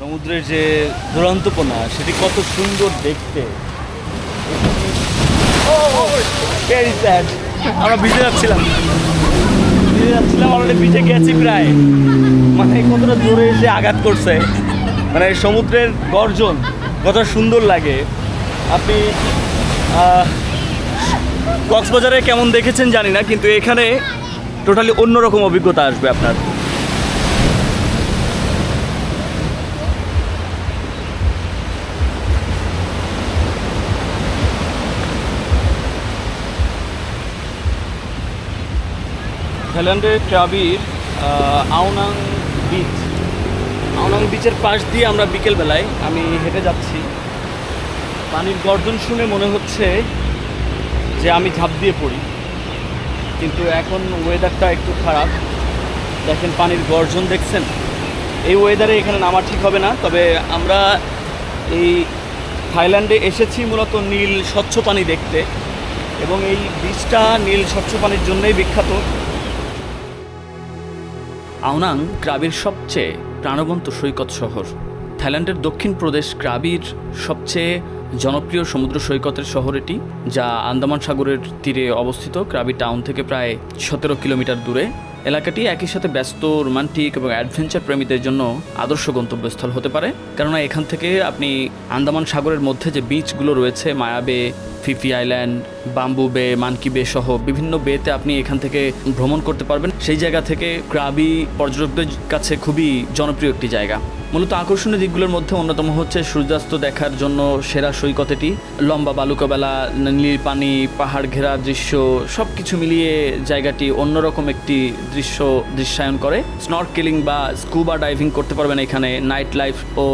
সমুদ্রের যে দুরন্তপনা, সেটি কত সুন্দর দেখতে। আমরা ভিজে যাচ্ছিলাম। ভিজে যাচ্ছিলাম অলরেডি ভিজে গেছি প্রায়। মানে কতটা জোরে এসে আঘাত করছে। মানে সমুদ্রের গর্জন কত সুন্দর লাগে। আপনি কক্সবাজারে কেমন দেখেছেন জানি না, কিন্তু এখানে টোটালি অন্যরকম অভিজ্ঞতা আসবে আপনার। থাইল্যান্ডের ক্রাবির আহ, আউনাং বিচ। আউনাং বিচের পাশ দিয়ে আমরা বিকেলবেলায় আমি হেঁটে যাচ্ছি। পানির গর্জন শুনে মনে হচ্ছে যে আমি ঝাঁপ দিয়ে পড়ি। কিন্তু এখন ওয়েদারটা একটু খারাপ। দেখেন পানির গর্জন দেখছেন? এই ওয়েদারে এখানে নামা ঠিক হবে না তবে আমরা এই থাইল্যান্ডে এসেছি মূলত নীল স্বচ্ছ পানি দেখতে। এবং এই বীজটা নীল স্বচ্ছ পানির জন্যই বিখ্যাত। আউনাং ক্রাবির সবচেয়ে প্রাণবন্ত সৈকত শহর। থাইল্যান্ডের দক্ষিণ প্রদেশ ক্রাবির সবচেয়ে জনপ্রিয় সমুদ্র সৈকতের শহর এটি, যা আন্দামান সাগরের তীরে অবস্থিত। ক্রাবি টাউন থেকে প্রায় সতেরো কিলোমিটার দূরে। এলাকাটি একই সাথে ব্যস্ত, রোমান্টিক এবং অ্যাডভেঞ্চার প্রেমীদের জন্য আদর্শ গন্তব্যস্থল হতে পারে। কেননা এখান থেকে আপনি আন্দামান সাগরের মধ্যে যে বিচগুলো রয়েছে Maya Bay Phi Phi Island, Bamboo Bay, Monkey Bay সহ বিভিন্ন বেতে আপনি এখান থেকে ভ্রমণ করতে পারবেন। সেই জায়গা থেকে ক্রাবি পর্যটকদের কাছে খুবই জনপ্রিয় একটি জায়গা। মূলত আকর্ষণীয় দিকগুলোর মধ্যে অন্যতম হচ্ছে সূর্যাস্ত দেখার জন্য সেরা সৈকত এটি লম্বা বালুকাবেলা, নীল পানি, পাহাড় ঘেরা দৃশ্য সব কিছু মিলিয়ে জায়গাটি অন্যরকম একটি দৃশ্য দৃশ্যায়ন করে। স্নর্কেলিং বা স্কুবা ডাইভিং করতে পারবেন এখানে, নাইট লাইফ ও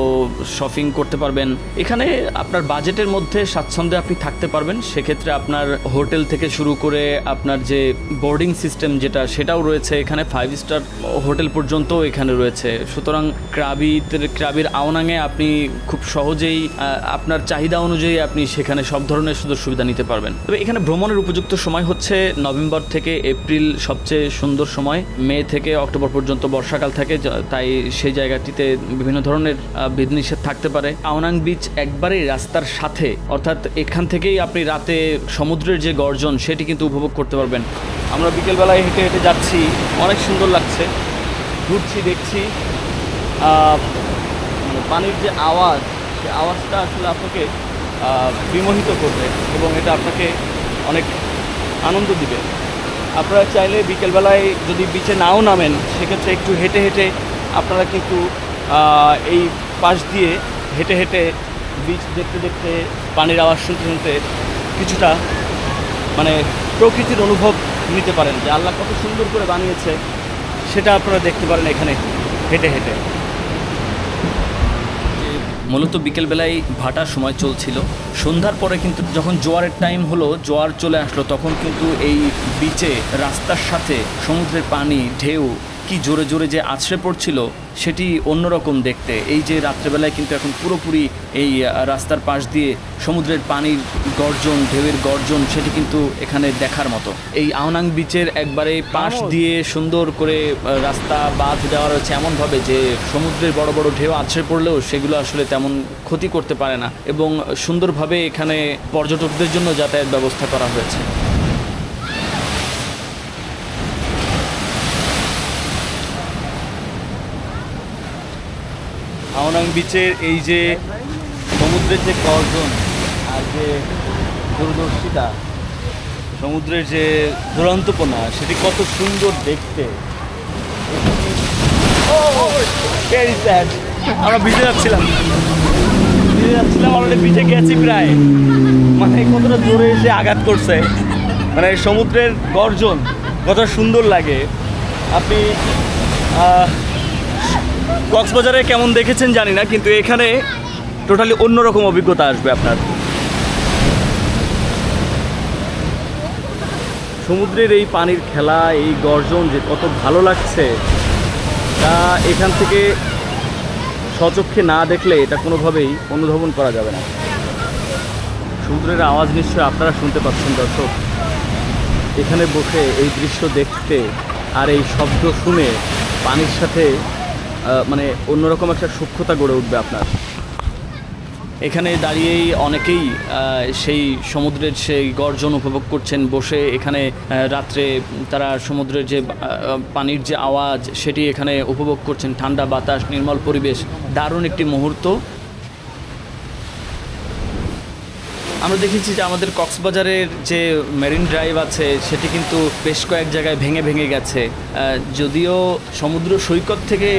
শপিং করতে পারবেন। এখানে আপনার বাজেটের মধ্যে স্বাচ্ছন্দ্যে আপনি থাকতে পারবেন, সেক্ষেত্রে আপনার হোটেল থেকে শুরু করে আপনার যে বোর্ডিং সিস্টেম যেটা, সেটাও রয়েছে এখানে ফাইভ স্টার হোটেল পর্যন্ত এখানে রয়েছে। সুতরাং ক্রাবিতে ক্রাবির আওনাঙে আপনি খুব সহজেই আপনার চাহিদা অনুযায়ী আপনি সেখানে সব ধরনের সুযোগ সুবিধা নিতে পারবেন। তবে এখানে ভ্রমণের উপযুক্ত সময় হচ্ছে নভেম্বর থেকে এপ্রিল, সবচেয়ে সুন্দর সময়। মে থেকে অক্টোবর পর্যন্ত বর্ষাকাল থাকে তাই সেই জায়গাটিতে বিভিন্ন ধরনের বিধিনিষেধ থাকতে পারে। আওনাং বিচ একবারেই রাস্তার সাথে, অর্থাৎ এখান থেকেই আপনি রাতে সমুদ্রের যে গর্জন, সেটি কিন্তু উপভোগ করতে পারবেন। আমরা বিকেলবেলায় হেঁটে হেঁটে যাচ্ছি, অনেক সুন্দর লাগছে। ঘুরছি, দেখছি। মানে পানির যে আওয়াজ, সে আওয়াজটা আসলে আপনাকে বিমোহিত করবে এবং এটা আপনাকে অনেক আনন্দ দিবে। আপনারা চাইলে বিকেলবেলায় যদি বিচে নাও নামেন, সেক্ষেত্রে একটু হেঁটে হেঁটে আপনারা কিন্তু এই পাশ দিয়ে হেঁটে হেঁটে বিচ দেখতে দেখতে, পানির আওয়াজ শুনতে শুনতে কিছুটা মানে প্রকৃতির অনুভব নিতে পারেন যে আল্লাহ কত সুন্দর করে বানিয়েছে, সেটা আপনারা দেখতে পারেন এখানে, হেঁটে হেঁটে। মূলত বিকেলবেলায় ভাটার সময় চলছিল, সন্ধ্যার পরে কিন্তু যখন জোয়ারের টাইম হলো, জোয়ার চলে আসলো, তখন কিন্তু এই বিচে রাস্তার সাথে সমুদ্রের পানি, ঢেউ কি জোরে জোরে যে আছড়ে পড়ছিল সেটি অন্যরকম দেখতে। এই যে রাত্রেবেলায় কিন্তু এখন পুরোপুরি এই রাস্তার পাশ দিয়ে সমুদ্রের পানির গর্জন ঢেউয়ের গর্জন সেটি কিন্তু এখানে দেখার মতো। এই আওনাং বিচের একবারে পাশ দিয়ে সুন্দর করে রাস্তা বাঁধ দেওয়া রয়েছে এমনভাবে যে সমুদ্রের বড় বড় ঢেউ আছড়ে পড়লেও সেগুলো আসলে তেমন ক্ষতি করতে পারে না এবং সুন্দরভাবে এখানে পর্যটকদের জন্য যাতায়াত ব্যবস্থা করা হয়েছে। আওনাং বিচের এই যে সমুদ্রের যে গর্জন আর যে দূরদর্শিতা, সমুদ্রের যে দুরন্তপনা, সেটি কত সুন্দর দেখতে। আমরা ভিজে যাচ্ছিলাম। ভিজে যাচ্ছিলাম অলরেডি ভিজে গেছি প্রায়। মানে কতটা জোরে এসে আঘাত করছে। মানে সমুদ্রের গর্জন কত সুন্দর লাগে। আপনি কক্সবাজারে কেমন দেখেছেন জানি না, কিন্তু এখানে টোটালি অন্যরকম অভিজ্ঞতা আসবে আপনার। সমুদ্রের এই পানির খেলা, এই গর্জন যে কত ভালো লাগছে, তা এখান থেকে সচক্ষে না দেখলে এটা কোনোভাবেই অনুধাবন করা যাবে না। সমুদ্রের আওয়াজ নিশ্চয়ই আপনারা শুনতে পাচ্ছেন, দর্শক। এখানে বসে এই দৃশ্য দেখতে আর এই শব্দ শুনে পানির সাথে মানে অন্যরকম একটা সূক্ষ্মতা গড়ে উঠবে আপনার। এখানে দাঁড়িয়েই অনেকেই সেই সমুদ্রের সেই গর্জন উপভোগ করছেন, বসে এখানে রাত্রে তারা সমুদ্রের যে পানির যে আওয়াজ, সেটি এখানে উপভোগ করছেন। ঠান্ডা বাতাস, নির্মল পরিবেশ, দারুণ একটি মুহূর্ত। আমরা দেখেছি যে আমাদের কক্সবাজারের যে মেরিন ড্রাইভ আছে, সেটি কিন্তু বেশ কয়েক জায়গায় ভেঙে ভেঙে গেছে। যদিও সমুদ্র সৈকত থেকে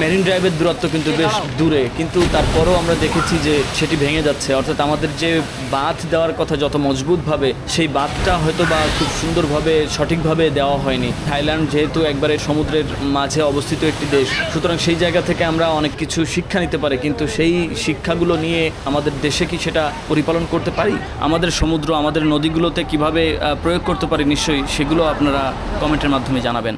মেরিন ড্রাইভের দূরত্ব কিন্তু বেশ দূরে, কিন্তু তারপরেও আমরা দেখেছি যে সেটি ভেঙে যাচ্ছে। অর্থাৎ আমাদের যে বাঁধ দেওয়ার কথা যত মজবুতভাবে, সেই বাঁধটা হয়তো বা খুব সুন্দরভাবে, সঠিকভাবে দেওয়া হয়নি। থাইল্যান্ড যেহেতু একবারে সমুদ্রের মাঝে অবস্থিত একটি দেশ, সুতরাং সেই জায়গা থেকে আমরা অনেক কিছু শিক্ষা নিতে পারি, কিন্তু সেই শিক্ষাগুলো নিয়ে আমাদের দেশে কি সেটা পরিপালন করতে পারি? আমাদের সমুদ্র আমাদের নদীগুলোতে কীভাবে প্রয়োগ করতে পারি নিশ্চয়ই সেগুলো আপনারা কমেন্টের মাধ্যমে জানাবেন।